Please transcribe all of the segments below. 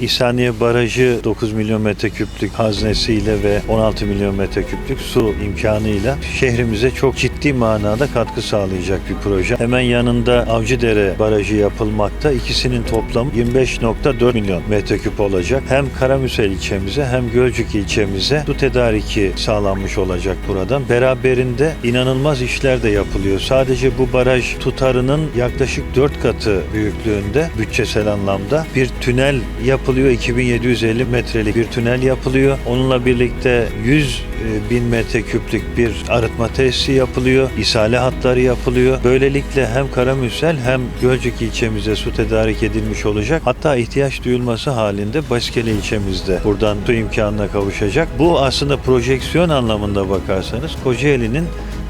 İhsaniye Barajı 9 milyon metreküplük haznesiyle ve 16 milyon metreküplük su imkanıyla şehrimize çok ciddi manada katkı sağlayacak bir proje. Hemen yanında Avcıdere Barajı yapılmakta. İkisinin toplamı 25.4 milyon metreküp olacak. Hem Karamüsel ilçemize hem Gölcük ilçemize su tedariki sağlanmış olacak buradan. Beraberinde inanılmaz işler de yapılıyor. Sadece bu baraj tutarının yaklaşık 4 katı büyüklüğünde bütçesel anlamda bir tünel yapılıyor. 2750 metrelik bir tünel yapılıyor. Onunla birlikte 100 bin metreküplük bir arıtma tesisi yapılıyor. İsale hatları yapılıyor. Böylelikle hem Karamürsel hem Gölcük ilçemize su tedarik edilmiş olacak. Hatta ihtiyaç duyulması halinde Baskeli ilçemizde buradan su imkanına kavuşacak. Bu aslında projeksiyon anlamında bakarsanız Kocaeli'nin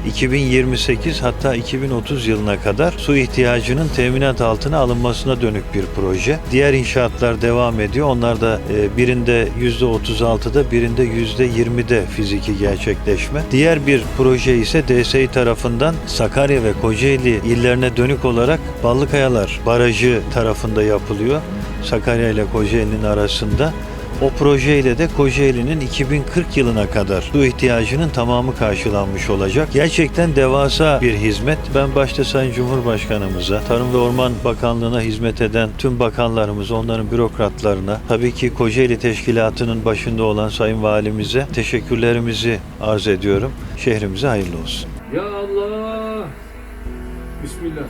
2028 hatta 2030 yılına kadar su ihtiyacının teminat altına alınmasına dönük bir proje. Diğer inşaatlar devam ediyor. Onlar da e, birinde %36'da birinde %20'de fiziki gerçekleşme. Diğer bir proje ise DSİ tarafından Sakarya ve Kocaeli illerine dönük olarak Ballıkayalar Barajı tarafında yapılıyor. Sakarya ile Kocaeli'nin arasında. O projeyle de Kocaeli'nin 2040 yılına kadar su ihtiyacının tamamı karşılanmış olacak. Gerçekten devasa bir hizmet. Ben başta Sayın Cumhurbaşkanımıza, Tarım ve Orman Bakanlığı'na hizmet eden tüm bakanlarımıza, onların bürokratlarına, tabii ki Kocaeli Teşkilatı'nın başında olan Sayın Valimize teşekkürlerimizi arz ediyorum. Şehrimize hayırlı olsun. Ya Allah. Bismillah.